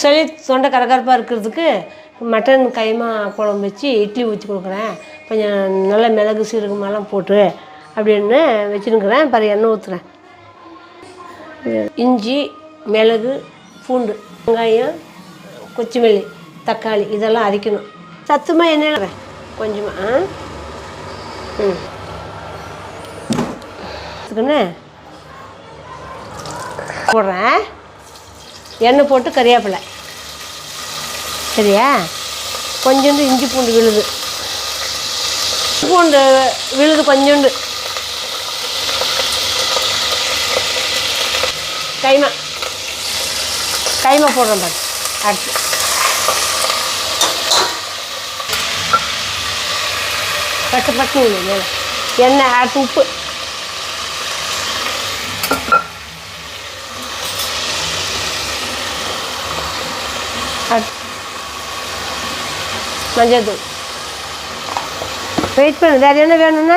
சளி தொண்டை கரகரப்பாக இருக்கிறதுக்கு மட்டன் கைமா குழம்பு வச்சு இட்லி ஊற்றி கொடுக்குறேன். கொஞ்சம் நல்லா மிளகு சீரகமெல்லாம் போட்டு அப்படின்னு வச்சுருக்கிறேன். பாரு எண்ணெய் ஊற்றுறேன் இஞ்சி மிளகு பூண்டு வெங்காயம் கொச்சிமல்லி தக்காளி இதெல்லாம் அரைக்கணும். சத்துமாக என்ன கொஞ்சமாக ஆ? ம். போடுறேன். எண்ணெய் போட்டு கறியாப்பிலை. சரியா? கொஞ்சோண்டு இஞ்சி பூண்டு விழுது. பூண்டு விழுது கொஞ்சோண்டு. கைமா. கைமா போடுறேன் பாரு. அடுத்து. பட்டு பட்டு எண்ணெய் அடுத்து உப்பு. மஞ்சள் தூள் வெயிட் பண்ணு வேறு என்ன வேணும்னா?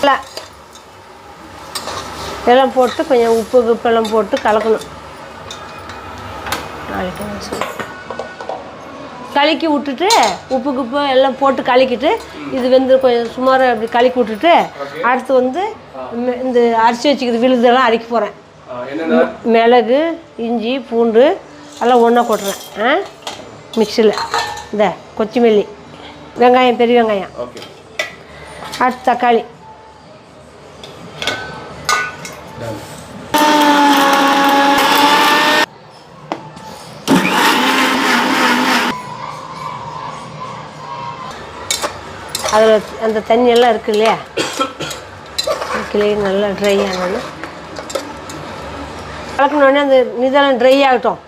இல்லை. எல்லாம் போட்டு கொஞ்சம் உப்பு கிப்பெல்லாம் போட்டு கலக்கணும். நாளைக்கு. கலக்கி விட்டுட்டு உப்பு குப்பு எல்லாம் போட்டு கலக்கிட்டு இது வந்து கொஞ்சம் சுமாராக அப்படி கலக்கி விட்டுட்டு அடுத்து வந்து இந்த அரிசி வச்சுக்கிறது விழுதெல்லாம் அரைக்க போகிறேன் மிளகு இஞ்சி பூண்டு எல்லாம் ஒன்றா கொட்டுறேன் ஆ? மிக்சியில் இந்த கொத்தமல்லி. வெங்காயம் பெரிய வெங்காயம். அடுத்து தக்காளி. அதில் அந்த தண்ணியெல்லாம் இருக்கு இல்லையா? கிளி நல்லா ட்ரை ஆகணும் கலக்கணுன்னே அந்த இதெல்லாம் ட்ரை ஆகட்டும்.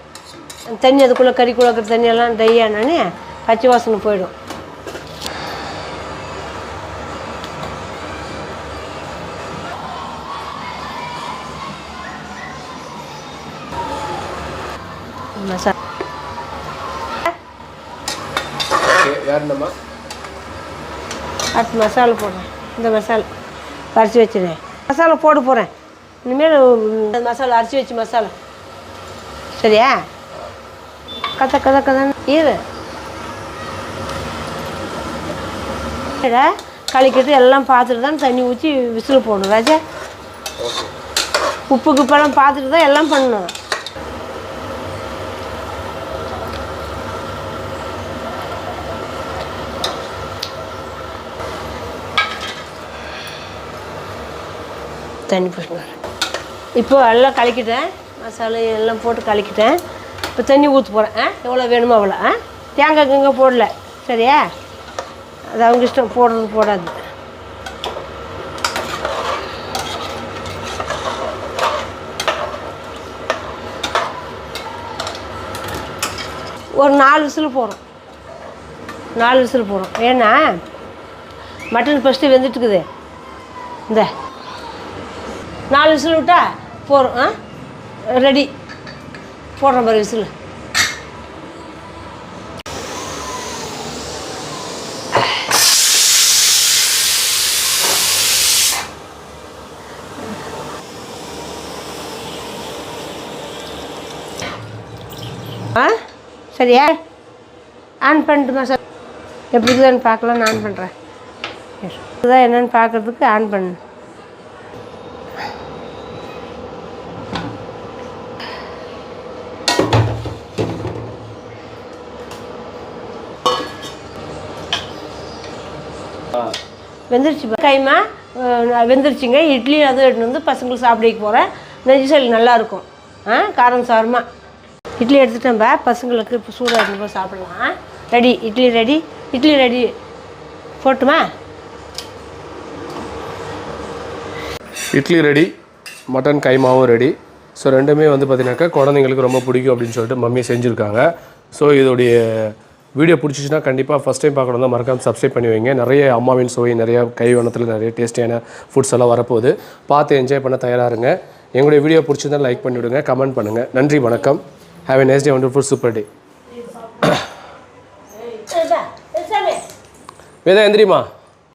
தண்ணி அதுக்குள்ளே கறி குழக்கிற தண்ணியெல்லாம் ட்ரை ஆனோடனே பச்சை வாசனை போயிடும். மசா ஓகே யார் நம்ம அடுத்து மசாலா போடுறேன். இந்த மசாலா அரைச்சி வச்சிருக்கேன் மசாலா போட போகிறேன் இனிமேல் இந்த மசாலா அரைச்சி வச்சு மசாலா. சரியா? கத கத கதன்னு. இரு. ஏடா, கலக்கிட்டு எல்லாம் பார்த்துட்டு தான் தண்ணி ஊற்றி விசில் போடணும் ராஜா. ஓகே உப்பு குப்பெல்லாம் பார்த்துட்டு தான் எல்லாம் பண்ணணும். தண்ணி பிடிச்சிட்டு இப்போ எல்லாம் கலக்கிட்டேன். மசாலா எல்லாம் போட்டு கலக்கிட்டேன். இப்போ தண்ணி ஊற்ற போகிறேன் ஆ? எவ்வளோ வேணுமோ அவ்வளோ. ஆ? தேங்காய் கங்க போடல. சரியா? அது அவங்க இஷ்டம். போடுறது போடாது. ஒரு நாலு விசில் போகிறோம் நாலு விசில் போகிறோம் ஏன்னா மட்டன் ஃபஸ்ட்டு வெந்துட்டுக்குது இந்த நாலு விசில் விட்டா போகிறோம் ஆ? ரெடி. போடுற மாதிரி விசில். ஆ? சரியா? ஆன் பண்ணிட்டுமா சார்? எப்படி இருக்குதான்னு பார்க்கலாம் நான் ஆன் பண்ணுறேன் இதுதான் என்னென்னு பார்க்கறதுக்கு ஆன் பண்ணு. வெந்துருச்சு கைமா வெந்துருச்சுங்க. இட்லி அதுவும் எடுத்துன்னு வந்து பசங்களுக்கு சாப்பிடக்கு போகிறேன் நெஞ்சு சளி நல்லாயிருக்கும் ஆ காரம் சாரமாக இட்லி எடுத்துட்டேன்பா பசங்களுக்கு இப்போ சூடாக எடுத்து போய் சாப்பிடலாம். Ready idli ready. Idli ready. போட்டுமா? இட்லி ரெடி. மட்டன் கைமாவும் ரெடி. ஸோ ரெண்டுமே வந்து பார்த்தீங்கன்னாக்கா குழந்தைங்களுக்கு ரொம்ப பிடிக்கும் அப்படின்னு சொல்லிட்டு மம்மி செஞ்சுருக்காங்க. ஸோ இதோடைய வீடியோ பிடிச்சிச்சின்னா கண்டிப்பாக ஃபஸ்ட் டைம் பார்க்கணும் தான் மறக்காம சப்ஸ்கிரைப் பண்ணி வைங்க. நிறைய அம்மாவின் சுவை நிறைய கைவண்ணத்தில் நிறைய டேஸ்டியான ஃபுட்ஸ் எல்லாம் வரப்போகுது. பார்த்து என்ஜாய் பண்ண தயாராக இருங்க. எங்களுடைய வீடியோ பிடிச்சிருந்தா லைக் பண்ணிவிடுங்க கமெண்ட் பண்ணுங்கள் நன்றி வணக்கம். Have a nice day wonderful super day Veda எந்திரிமா